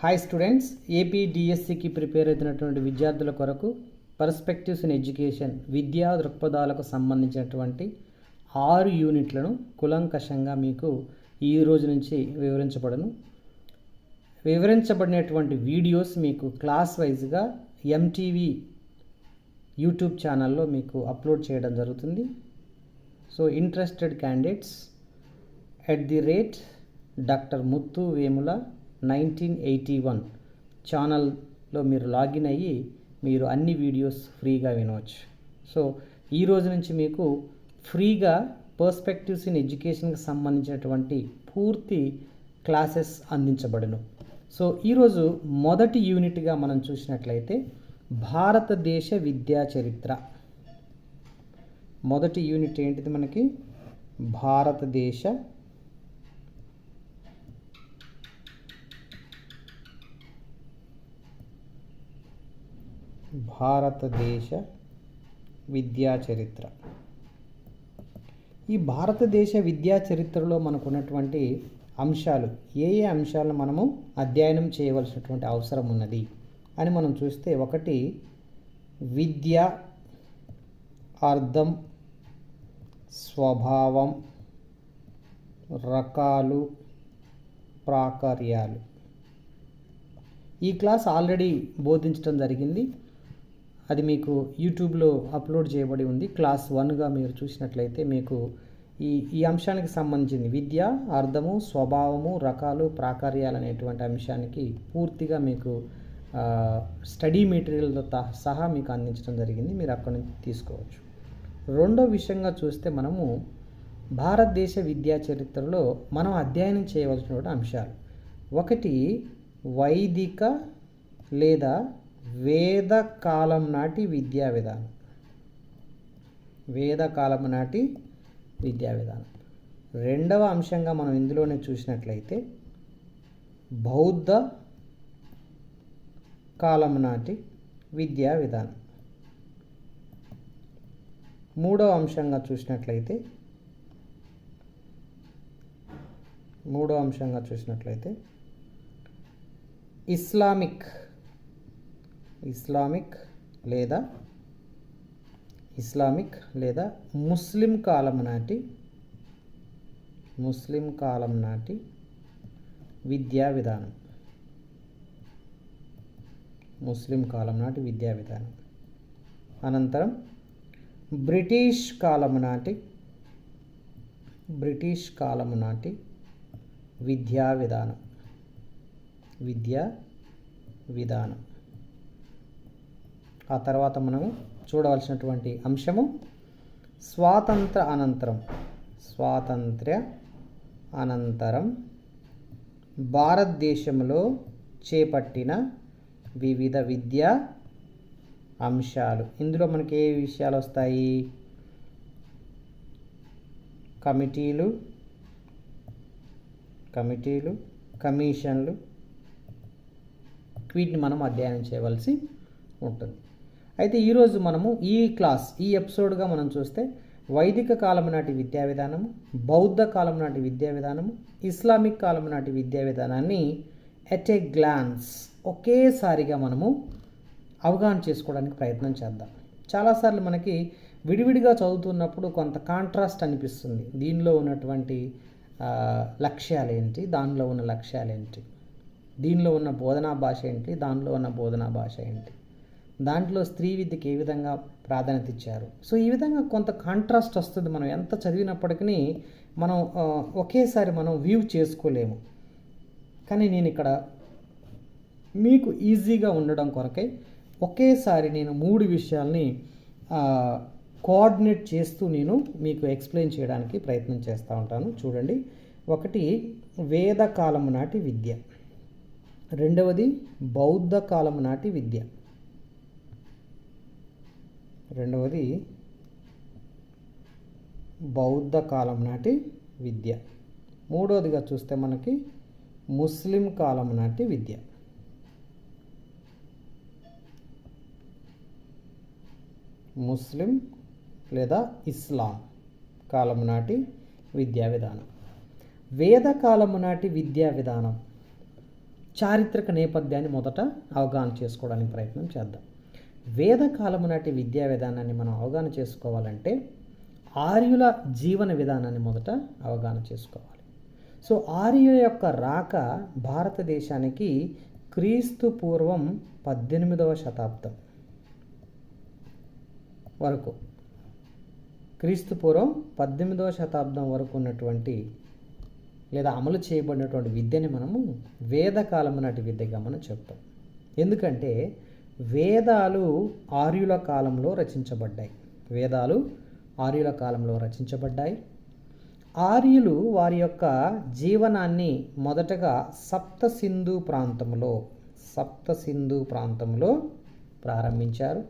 Hi students AP డిఎస్సికి prepare అవుతున్నటువంటి విద్యార్థుల కొరకు పర్స్పెక్టివ్స్ ఇన్ ఎడ్యుకేషన్ విద్యా దృక్పథాలకు సంబంధించినటువంటి ఆరు యూనిట్లను కులంకషంగా మీకు ఈ రోజు నుంచి వివరించబడను. వివరించబడినటువంటి వీడియోస్ మీకు క్లాస్ వైజ్గా ఎంటీవీ యూట్యూబ్ ఛానల్లో మీకు అప్లోడ్ చేయడం జరుగుతుంది. So interested candidates at the rate doctor Muthu Vemula nineteen eighty one ఛానల్లో మీరు లాగిన్ అయ్యి మీరు అన్ని వీడియోస్ ఫ్రీగా వినవచ్చు. సో ఈ రోజు నుంచి మీకు ఫ్రీగా పర్స్పెక్టివ్స్ ఇన్ ఎడ్యుకేషన్కి సంబంధించినటువంటి పూర్తి క్లాసెస్ అందించబడును. సో ఈరోజు మొదటి యూనిట్గా మనం చూసినట్లయితే భారతదేశ విద్యా చరిత్ర. మొదటి యూనిట్ ఏంటిది మనకి? భారతదేశ భారతదేశ విద్యా చరిత్ర. ఈ భారతదేశ విద్యా చరిత్రలో మనకు ఉన్నటువంటి అంశాలు ఏ ఏ అంశాలను మనము అధ్యయనం చేయవలసినటువంటి అవసరం ఉన్నది అని మనం చూస్తే ఒకటి విద్య అర్థం స్వభావం రకాలు ప్రాకార్యాలు. ఈ క్లాస్ ఆల్రెడీ బోధించడం జరిగింది. అది మీకు యూట్యూబ్లో అప్లోడ్ చేయబడి ఉంది. క్లాస్ వన్గా మీరు చూసినట్లయితే మీకు ఈ ఈ అంశానికి సంబంధించింది విద్య అర్థము స్వభావము రకాలు ప్రాకార్యాలు అనేటువంటి అంశానికి పూర్తిగా మీకు స్టడీ మెటీరియల్తో సహా మీకు అందించడం జరిగింది. మీరు అక్కడ నుంచి తీసుకోవచ్చు. రెండో విషయంగా చూస్తే మనము భారతదేశ విద్యా చరిత్రలో మనం అధ్యయనం చేయవలసినటువంటి అంశాలు. ఒకటి వైదిక లేదా వేద కాలం నాటి విద్యా విధానం. వేద కాలం నాటి విద్యా విధానం. రెండవ అంశంగా మనం ఇందులోనే చూసినట్లయితే బౌద్ధ కాలం నాటి విద్యా విధానం. మూడవ అంశంగా చూసినట్లయితే మూడో అంశంగా చూసినట్లయితే ఇస్లామిక్ ఇస్లామిక్ లేదా ఇస్లామిక్ లేదా ముస్లిం కాలం నాటి ముస్లిం కాలం నాటి విద్యా విధానం. ముస్లిం కాలం నాటి విద్యా విధానం. అనంతరం బ్రిటిష్ కాలం నాటి బ్రిటిష్ కాలం నాటి విద్యా విధానం. విద్యా విధానం. ఆ తర్వాత మనము చూడవలసినటువంటి అంశము స్వాతంత్ర అనంతరం. స్వాతంత్ర్య అనంతరం భారతదేశంలో చేపట్టిన వివిధ విద్యా అంశాలు. ఇందులో మనకి ఏ విషయాలు వస్తాయి? కమిటీలు కమిటీలు కమిషన్లు వీటిని మనం అధ్యయనం చేయవలసి ఉంటుంది. అయితే ఈరోజు మనము ఈ క్లాస్ ఈ ఎపిసోడ్గా మనం చూస్తే వైదిక కాలం నాటి విద్యా విధానము బౌద్ధ కాలం నాటి విద్యా విధానము ఇస్లామిక్ కాలం నాటి విద్యా విధానాన్ని ఎట్ ఏ గ్లాన్స్ ఒకేసారిగా మనము అవగాహన చేసుకోవడానికి ప్రయత్నం చేద్దాం. చాలాసార్లు మనకి విడివిడిగా చదువుతున్నప్పుడు కొంత కాంట్రాస్ట్ అనిపిస్తుంది. దీనిలో ఉన్నటువంటి లక్ష్యాలేంటి లక్ష్యాలు ఏంటి? దానిలో ఉన్న లక్ష్యాలు ఏంటి? దీనిలో ఉన్న బోధనా భాష ఏంటి? దానిలో ఉన్న బోధనా భాష ఏంటి? దాంట్లో స్త్రీ విద్యకి ఏ విధంగా ప్రాధాన్యత ఇచ్చారు? సో ఈ విధంగా కొంత కాంట్రాస్ట్ వస్తుంది మనం ఎంత చదివినప్పటికీ మనం ఒకేసారి మనం వ్యూ చేసుకోలేము. కానీ నేను ఇక్కడ మీకు ఈజీగా ఉండడం కొరకై ఒకేసారి నేను మూడు విషయాల్ని కోఆర్డినేట్ చేస్తూ నేను మీకు ఎక్స్ప్లెయిన్ చేయడానికి ప్రయత్నం చేస్తూ ఉంటాను. చూడండి. ఒకటి వేద కాలం నాటి విద్య. రెండవది బౌద్ధ కాలం నాటి విద్య. రెండవది బౌద్ధ కాలం నాటి విద్య. మూడవదిగా చూస్తే మనకి ముస్లిం కాలం నాటి విద్య. ముస్లిం లేదా ఇస్లాం కాలం నాటి విద్యా విధానం. వేద కాలము నాటి విద్యా విధానం చారిత్రక నేపథ్యాన్ని మొదట అవగాహన చేసుకోవడానికి ప్రయత్నం చేద్దాం. వేదకాలము నాటి విద్యా విధానాన్ని మనం అవగాహన చేసుకోవాలంటే ఆర్యుల జీవన విధానాన్ని మొదట అవగాహన చేసుకోవాలి. సో ఆర్యుల యొక్క రాక భారతదేశానికి క్రీస్తు పూర్వం పద్దెనిమిదవ శతాబ్దం వరకు. క్రీస్తు పూర్వం పద్దెనిమిదవ శతాబ్దం వరకు ఉన్నటువంటి లేదా అమలు చేయబడినటువంటి విద్యని మనము వేదకాలం నాటి విద్యగా మనం చెప్తాం. ఎందుకంటే వేదాలు ఆర్యుల కాలంలో రచించబడ్డాయి. వేదాలు ఆర్యుల కాలంలో రచించబడ్డాయి. ఆర్యులు వారి యొక్క జీవనాన్ని మొదటగా సప్త సింధు ప్రాంతంలో సప్త సింధు ప్రాంతంలో ప్రారంభించారు.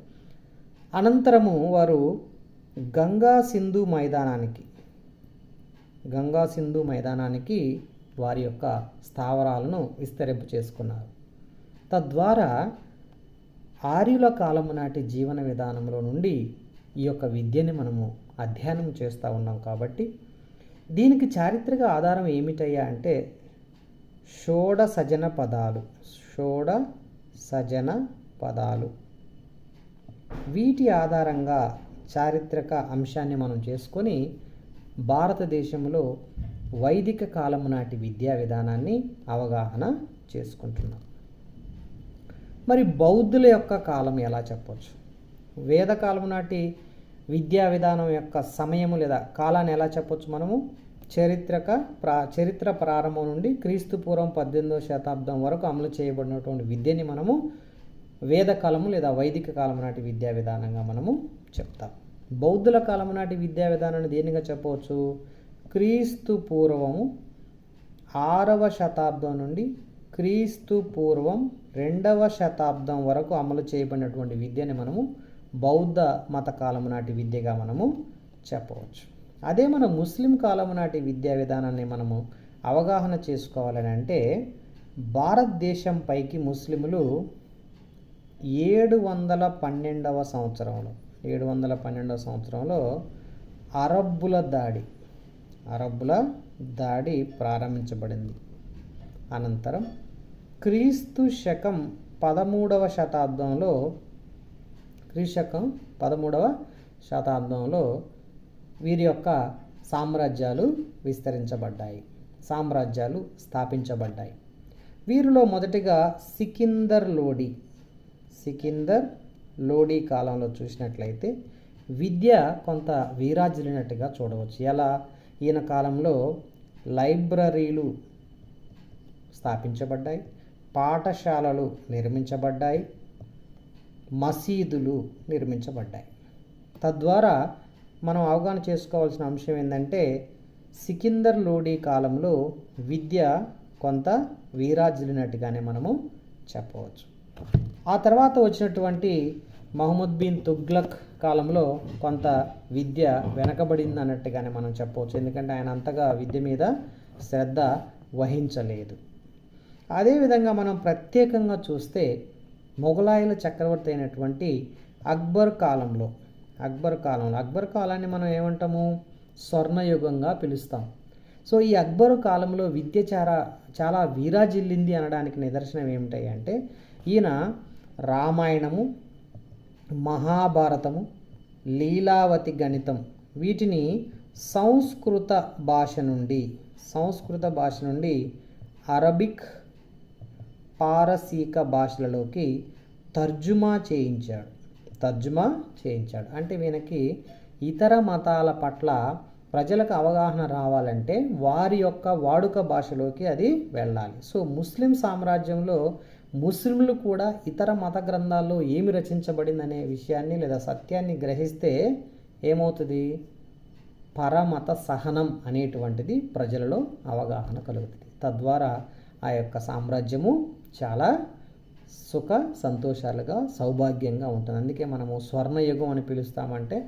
అనంతరము వారు గంగా సింధు మైదానానికి గంగా సింధు మైదానానికి వారి యొక్క స్థావరాలను విస్తరింపు చేసుకున్నారు తద్వారా ఆర్యుల కాలము నాటి జీవన విధానంలో నుండి ఈ యొక్క విద్యని మనము అధ్యయనం చేస్తూ ఉన్నాం కాబట్టి దీనికి చారిత్రక ఆధారం ఏమిటయ్యా అంటే షోడ సజన పదాలు షోడ సజన పదాలు. వీటి ఆధారంగా చారిత్రక అంశాన్ని మనం చేసుకొని భారతదేశంలో వైదిక కాలము నాటి విద్యా విధానాన్ని అవగాహన చేసుకుంటున్నాం. మరి బౌద్ధుల యొక్క కాలం ఎలా చెప్పవచ్చు వేదకాలం నాటి విద్యా విధానం యొక్క సమయము లేదా కాలాన్ని ఎలా చెప్పొచ్చు మనము? చరిత్రక ప్రా చరిత్ర ప్రారంభం నుండి క్రీస్తు పూర్వం పద్దెనిమిదవ శతాబ్దం వరకు అమలు చేయబడినటువంటి విద్యని మనము వేదకాలము లేదా వైదిక కాలం నాటి విద్యా విధానంగా మనము చెప్తాం. బౌద్ధుల కాలం నాటి విద్యా విధానాన్ని దేనిగా చెప్పవచ్చు? క్రీస్తు పూర్వము ఆరవ శతాబ్దం నుండి క్రీస్తు పూర్వం రెండవ శతాబ్దం వరకు అమలు చేయబడినటువంటి విద్యని మనము బౌద్ధ మత కాలము నాటి విద్యగా మనము చెప్పవచ్చు. అదే మన ముస్లిం కాలము నాటి విద్యా విధానాన్ని మనము అవగాహన చేసుకోవాలని అంటే భారతదేశం పైకి ఏడు వందల పన్నెండవ సంవత్సరంలో ఏడు వందల పన్నెండవ సంవత్సరంలో అరబ్బుల దాడి అరబ్బుల దాడి ప్రారంభించబడింది. అనంతరం క్రీస్తు శకం పదమూడవ శతాబ్దంలో క్రీశకం పదమూడవ శతాబ్దంలో వీరి యొక్క సామ్రాజ్యాలు విస్తరించబడ్డాయి సామ్రాజ్యాలు స్థాపించబడ్డాయి. వీరిలో మొదటిగా సికిందర్ లోడి సికిందర్ లోడీ కాలంలో చూసినట్లయితే విద్య కొంత వీరాజిల్లినట్టుగా చూడవచ్చు. ఎలా? ఈయన కాలంలో లైబ్రరీలు స్థాపించబడ్డాయి పాఠశాలలు నిర్మించబడ్డాయి మసీదులు నిర్మించబడ్డాయి. తద్వారా మనం అవగాహన చేసుకోవాల్సిన అంశం ఏంటంటే సికిందర్ లోడీ కాలంలో విద్య కొంత వీరాజిల్లినట్టుగానే మనము చెప్పవచ్చు. ఆ తర్వాత వచ్చినటువంటి మహమ్మద్ బిన్ తుగ్లక్ కాలంలో కొంత విద్య వెనకబడింది అన్నట్టుగానే మనం చెప్పవచ్చు. ఎందుకంటే ఆయన అంతగా విద్య మీద శ్రద్ధ వహించలేదు. అదేవిధంగా మనం ప్రత్యేకంగా చూస్తే మొఘలాయుల చక్రవర్తి అయినటువంటి అక్బర్ కాలంలో అక్బర్ కాలంలో అక్బర్ కాలాన్ని మనం ఏమంటాము? స్వర్ణయుగంగా పిలుస్తాం. సో ఈ అక్బర్ కాలంలో విద్య చాలా చాలా వీరాజిల్లింది అనడానికి నిదర్శనం ఏమిటాయి అంటే ఈయన రామాయణము మహాభారతము లీలావతి గణితం వీటిని సంస్కృత భాష నుండి సంస్కృత భాష నుండి అరబిక్ పారసీక భాషలలోకి తర్జుమా చేయించాడు. తర్జుమా చేయించాడు. అంటే వీనికి ఇతర మతాల పట్ల ప్రజలకు అవగాహన రావాలంటే వారి యొక్క వాడుక భాషలోకి అది వెళ్ళాలి. సో ముస్లిం సామ్రాజ్యంలో ముస్లింలు కూడా ఇతర మత గ్రంథాల్లో ఏమి రచించబడిందనే విషయాన్ని లేదా సత్యాన్ని గ్రహిస్తే ఏమవుతుంది? పరమత సహనం అనేటువంటిది ప్రజలలో అవగాహన కలుగుతుంది. తద్వారా ఆ యొక్క సామ్రాజ్యము చాలా సుఖ సంతోషాలుగా సౌభాగ్యంగా ఉంటుంది. అందుకే మనము స్వర్ణయుగం అని పిలుస్తామంటే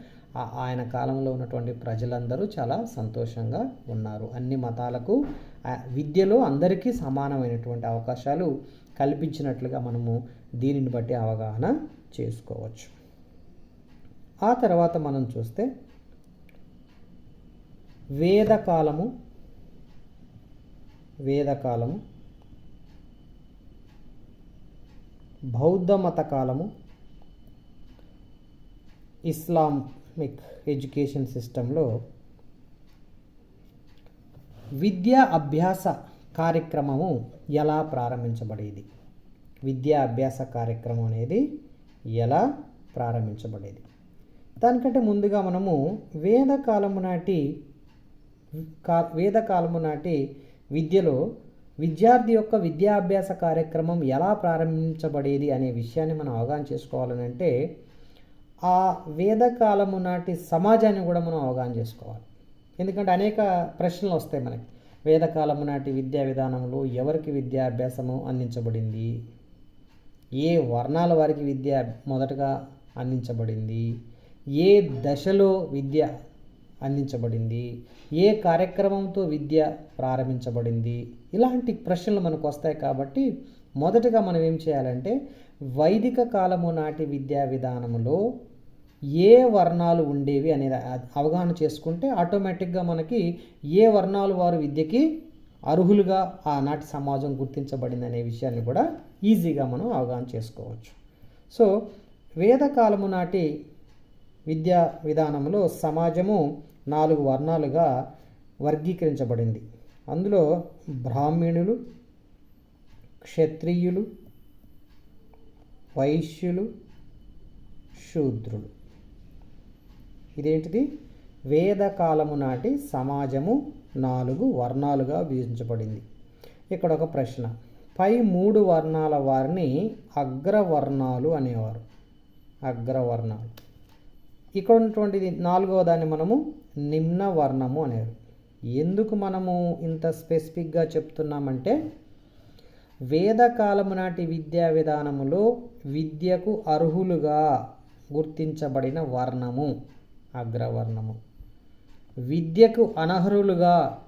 ఆయన కాలంలో ఉన్నటువంటి ప్రజలందరూ చాలా సంతోషంగా ఉన్నారు. అన్ని మతాలకు విద్యలో అందరికీ సమానమైనటువంటి అవకాశాలు కల్పించినట్లుగా మనము దీనిని బట్టి అవగాహన చేసుకోవచ్చు. ఆ తర్వాత మనం చూస్తే వేదకాలము వేదకాలము బౌద్ధ మత కాలము ఇస్లామిక్ ఎడ్యుకేషన్ సిస్టంలో విద్యా అభ్యాస కార్యక్రమము ఎలా ప్రారంభించబడేది? విద్యా అభ్యాస కార్యక్రమం అనేది ఎలా ప్రారంభించబడేది? దానికంటే ముందుగా మనము వేదకాలము నాటి కా వేదకాలము నాటి విద్యలో విద్యార్థి యొక్క విద్యాభ్యాస కార్యక్రమం ఎలా ప్రారంభించబడేది అనే విషయాన్ని మనం అవగాహన చేసుకోవాలని అంటే ఆ వేదకాలము నాటి సమాజాన్ని కూడా మనం అవగాహన చేసుకోవాలి. ఎందుకంటే అనేక ప్రశ్నలు వస్తాయి మనకి. వేదకాలము నాటి విద్యా విధానంలో ఎవరికి విద్యాభ్యాసము అందించబడింది? ఏ వర్ణాల వారికి విద్య మొదటగా అందించబడింది? ఏ దశలో విద్య అందించబడింది? ఏ కార్యక్రమంతో విద్య ప్రారంభించబడింది? ఇలాంటి ప్రశ్నలు మనకు వస్తాయి కాబట్టి మొదటగా మనం ఏం చేయాలంటే వైదిక కాలము నాటి విద్యా విధానములో ఏ వర్ణాలు ఉండేవి అనేది అవగాహన చేసుకుంటే ఆటోమేటిక్గా మనకి ఏ వర్ణాలు వారు విద్యకి అర్హులుగా ఆనాటి సమాజం గుర్తించబడింది అనే విషయాన్ని కూడా ఈజీగా మనం అవగాహన చేసుకోవచ్చు. సో వేదకాలము నాటి విద్యా విధానంలో సమాజము నాలుగు వర్ణాలుగా వర్గీకరించబడింది. అందులో బ్రాహ్మణులు క్షత్రియులు వైశ్యులు శూద్రులు. ఇదేంటిది? వేదకాలము నాటి సమాజము నాలుగు వర్ణాలుగా విభజించబడింది. ఇక్కడ ఒక ప్రశ్న. పై మూడు వర్ణాల వారిని అగ్రవర్ణాలు అనేవారు. అగ్రవర్ణాలు. ఇక్కడ ఉన్నటువంటిది నాలుగవ దాన్ని మనము నిమ్న వర్ణము అనేవారు ఎందుకు మనము ఇంత స్పెసిఫిక్గా చెప్తున్నామంటే వేదకాలము నాటి విద్యా విధానములో విద్యకు అర్హులుగా గుర్తించబడిన వర్ణము అగ్రవర్ణము. విద్యకు అనర్హులుగా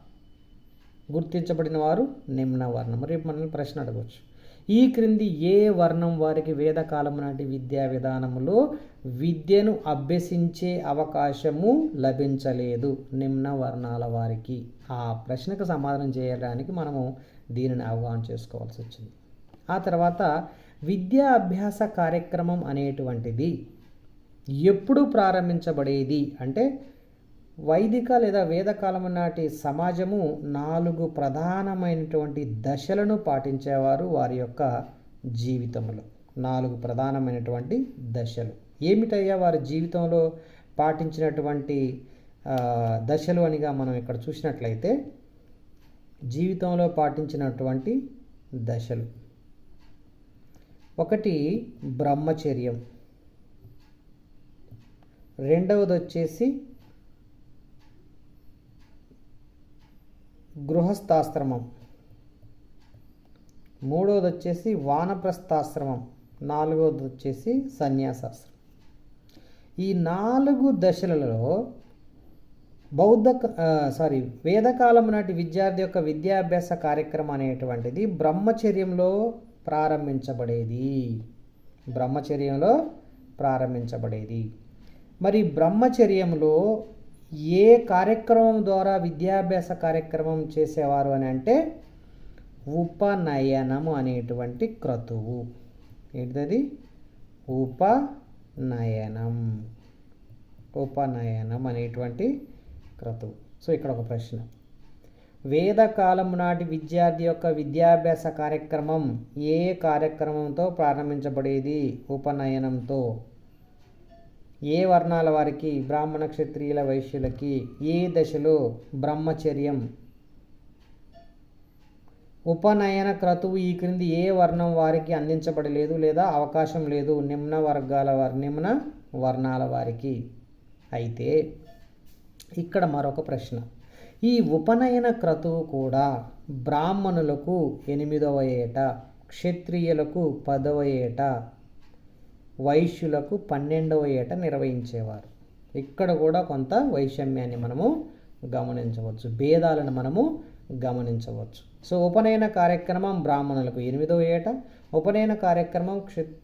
గుర్తించబడిన వారు నిమ్న వర్ణము. రేపు మనల్ని ప్రశ్న అడగవచ్చు ఈ క్రింది ఏ వర్ణం వారికి వేదకాలం నాటి విద్యా విధానములో విద్యను అభ్యసించే అవకాశము లభించలేదు. నిమ్న వర్ణాల వారికి. ఆ ప్రశ్నకు సమాధానం చేయడానికి మనము దీనిని అవగాహన చేసుకోవాల్సి వచ్చింది. ఆ తర్వాత విద్యా అభ్యాస కార్యక్రమం అనేటువంటిది ఎప్పుడు ప్రారంభించబడేది? అంటే వైదిక లేదా వేదకాలం నాటి సమాజము నాలుగు ప్రధానమైనటువంటి దశలను పాటించేవారు వారి యొక్క జీవితంలో నాలుగు ప్రధానమైనటువంటి దశలు. ఏమిటయ్యా వారి జీవితంలో పాటించినటువంటి దశలు అనిగా మనం ఇక్కడ చూసినట్లయితే జీవితంలో పాటించినటువంటి దశలు. ఒకటి బ్రహ్మచర్యం. రెండవది వచ్చేసి గృహస్థాశ్రమం. మూడవది వచ్చేసి వానప్రస్థాశ్రమం. నాలుగవది వచ్చేసి సన్యాసాశ్రమం. ఈ నాలుగు దశలలో బౌద్ధ సారీ వేదకాలం నాటి విద్యార్థి యొక్క విద్యాభ్యాస కార్యక్రమం అనేటువంటిది బ్రహ్మచర్యంలో ప్రారంభించబడేది. బ్రహ్మచర్యంలో ప్రారంభించబడేది. మరి బ్రహ్మచర్యంలో ఏ కార్యక్రమం ద్వారా విద్యాభ్యాస కార్యక్రమం చేసేవారు అని అంటే ఉపనయనము అనేటువంటి క్రతువు. ఏంటిది నయనం ఉపనయనం అనేటువంటి క్రతువు. సో ఇక్కడ ఒక ప్రశ్న. వేదకాలం నాటి విద్యార్థి యొక్క విద్యాభ్యాస కార్యక్రమం ఏ కార్యక్రమంతో ప్రారంభించబడేది? ఉపనయనంతో. ఏ వర్ణాల వారికి? బ్రాహ్మణ క్షత్రియుల వైశ్యులకి. ఏ దశలో? బ్రహ్మచర్యం. ఉపనయన క్రతువు ఈ క్రింది ఏ వర్ణం వారికి అందించబడలేదు లేదా అవకాశం లేదు? నిమ్న వర్గాల వారి నిమ్న వర్ణాల వారికి. అయితే ఇక్కడ మరొక ప్రశ్న. ఈ ఉపనయన క్రతువు కూడా బ్రాహ్మణులకు ఎనిమిదవ ఏట క్షత్రియులకు పదవ ఏట వైశ్యులకు పన్నెండవ ఏట నిర్వహించేవారు. ఇక్కడ కూడా కొంత వైషమ్యాన్ని మనము గమనించవచ్చు. భేదాలను మనము గమనించవచ్చు. సో ఉపనయన కార్యక్రమం బ్రాహ్మణులకు ఎనిమిదవ ఏట ఉపనయన కార్యక్రమం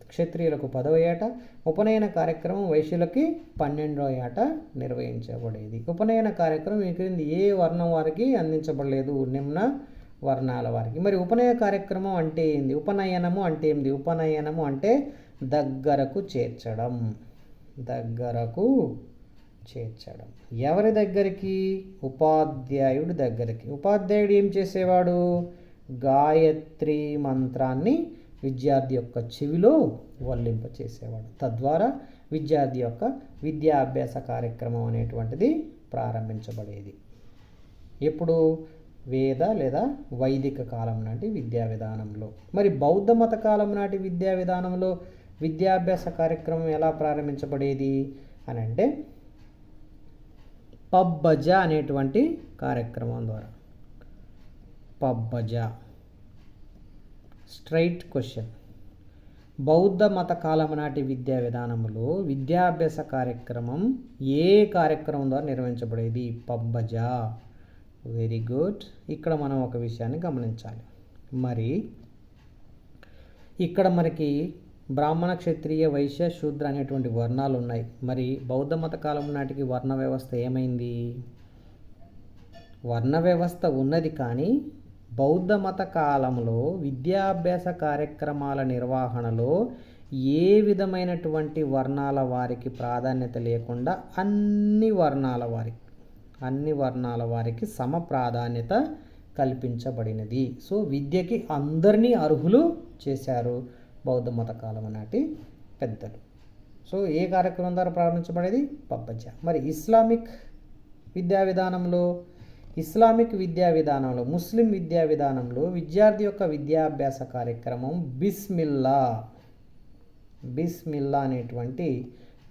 క్షత్రియులకు పదవ ఏట ఉపనయన కార్యక్రమం వైశ్యులకి పన్నెండవ ఏట నిర్వహించబడేది. ఉపనయన కార్యక్రమం ఈ క్రింది ఏ వర్ణం వారికి అందించబడలేదు? నిమ్న వర్ణాల వారికి. మరి ఉపనయ కార్యక్రమం అంటే ఏంది? ఉపనయనము అంటే ఏంది? ఉపనయనము అంటే దగ్గరకు చేర్చడం. దగ్గరకు చేర్చడం. ఎవరి దగ్గరికి? ఉపాధ్యాయుడి దగ్గరికి. ఉపాధ్యాయుడు ఏం చేసేవాడు? గాయత్రి మంత్రాన్ని విద్యార్థి యొక్క చెవిలో వల్లింప చేసేవాడు తద్వారా విద్యార్థి యొక్క విద్యాభ్యాస కార్యక్రమం అనేటువంటిది ప్రారంభించబడేది. ఎప్పుడు? వేద లేదా వైదిక కాలం నాటి విద్యా విధానంలో. మరి బౌద్ధ మత కాలం నాటి విద్యా విధానంలో విద్యాభ్యాస కార్యక్రమం ఎలా ప్రారంభించబడేది? అని అంటే పబ్బజ అనేటువంటి కార్యక్రమం ద్వారా. పబ్బజ. Straight question. బౌద్ధ మత కాలం నాటి విద్యా విధానంలో విద్యాభ్యాస కార్యక్రమం ఏ కార్యక్రమం ద్వారా నిర్వహించబడేది? పబ్బజ. వెరీ గుడ్ ఇక్కడ మనం ఒక విషయాన్ని గమనించాలి. మరి ఇక్కడ మనకి బ్రాహ్మణ క్షత్రియ వైశ్య శూద్ర అనేటువంటి వర్ణాలు ఉన్నాయి మరి బౌద్ధ మత కాలం నాటికి వర్ణ వ్యవస్థ ఏమైంది? వర్ణ వ్యవస్థ ఉన్నది కానీ బౌద్ధ మత కాలంలో విద్యాభ్యాస కార్యక్రమాల నిర్వహణలో ఏ విధమైనటువంటి వర్ణాల వారికి ప్రాధాన్యత లేకుండా అన్ని వర్ణాల వారికి అన్ని వర్ణాల వారికి సమ ప్రాధాన్యత కల్పించబడినది. సో విద్యకి అందరినీ అర్హులు చేశారు. బౌద్ధ మత కాలం నాటి పెద్దలు. సో ఏ కార్యక్రమం ద్వారా ప్రారంభించబడేది? పబ్బజ మరి ఇస్లామిక్ విద్యా విధానంలో ఇస్లామిక్ విద్యా విధానంలో ముస్లిం విద్యా విధానంలో విద్యార్థి యొక్క విద్యాభ్యాస కార్యక్రమం బిస్మిల్లా. బిస్మిల్లా అనేటువంటి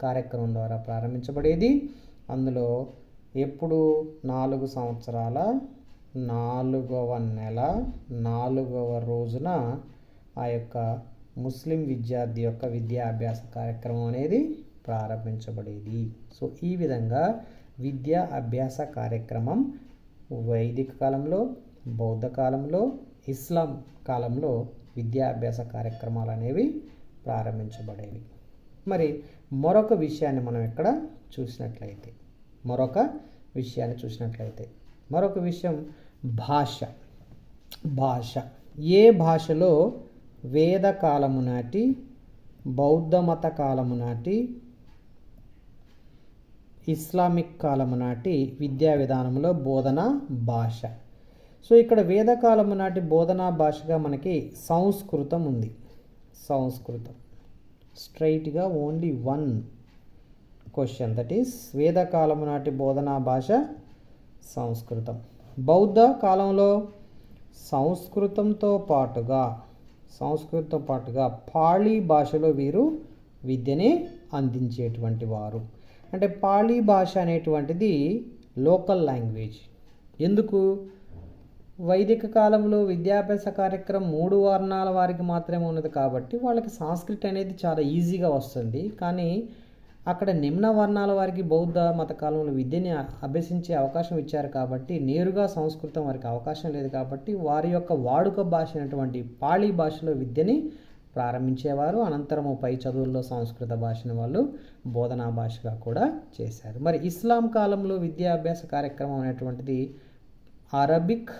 కార్యక్రమం ద్వారా ప్రారంభించబడేది. అందులో ఎప్పుడు? నాలుగు సంవత్సరాల నాలుగవ నెల నాలుగవ రోజున ఆ యొక్క ముస్లిం విద్యార్థి యొక్క విద్యాభ్యాస కార్యక్రమం అనేది ప్రారంభించబడేది. సో ఈ విధంగా విద్యా అభ్యాస కార్యక్రమం వైదిక కాలంలో బౌద్ధ కాలంలో ఇస్లాం కాలంలో విద్యాభ్యాస కార్యక్రమాలు అనేవి ప్రారంభించబడేవి. మరి మరొక విషయాన్ని మనం ఇక్కడ చూసినట్లయితే మరొక విషయాన్ని చూసినట్లయితే మరొక విషయం భాష. భాష. ఏ భాషలో వేద కాలము నాటి బౌద్ధ మత కాలము నాటి ఇస్లామిక్ కాలము నాటి విద్యా విధానంలో బోధన భాష. సో ఇక్కడ వేదకాలము నాటి బోధనా భాషగా మనకి సంస్కృతం ఉంది. సంస్కృతం. స్ట్రైట్గా only one question. That is వేదకాలము నాటి బోధనా భాష సంస్కృతం. బౌద్ధ కాలంలో సంస్కృతంతో పాటుగా సంస్కృతితో పాటుగా పాళీ భాషలో వీరు విద్యని అందించేటువంటి వారు. అంటే పాళీ భాష అనేటువంటిది లోకల్ లాంగ్వేజ్. ఎందుకు? వైదిక కాలంలో విద్యాభ్యాస కార్యక్రమం మూడు వర్ణాల వారికి మాత్రమే ఉన్నది కాబట్టి వాళ్ళకి సంస్కృతి అనేది చాలా ఈజీగా వస్తుంది. కానీ అక్కడ నిమ్న వర్ణాల వారికి బౌద్ధ మత కాలంలో విద్యని అభ్యసించే అవకాశం ఇచ్చారు కాబట్టి నేరుగా సంస్కృతం వారికి అవకాశం లేదు కాబట్టి వారి యొక్క వాడుక భాష అయినటువంటి పాళీ భాషలో విద్యని ప్రారంభించేవారు. అనంతరము పై చదువుల్లో సంస్కృత భాషను వాళ్ళు బోధనా భాషగా కూడా చేశారు. మరి ఇస్లాం కాలంలో విద్యాభ్యాస కార్యక్రమం అనేటువంటిది అరబిక్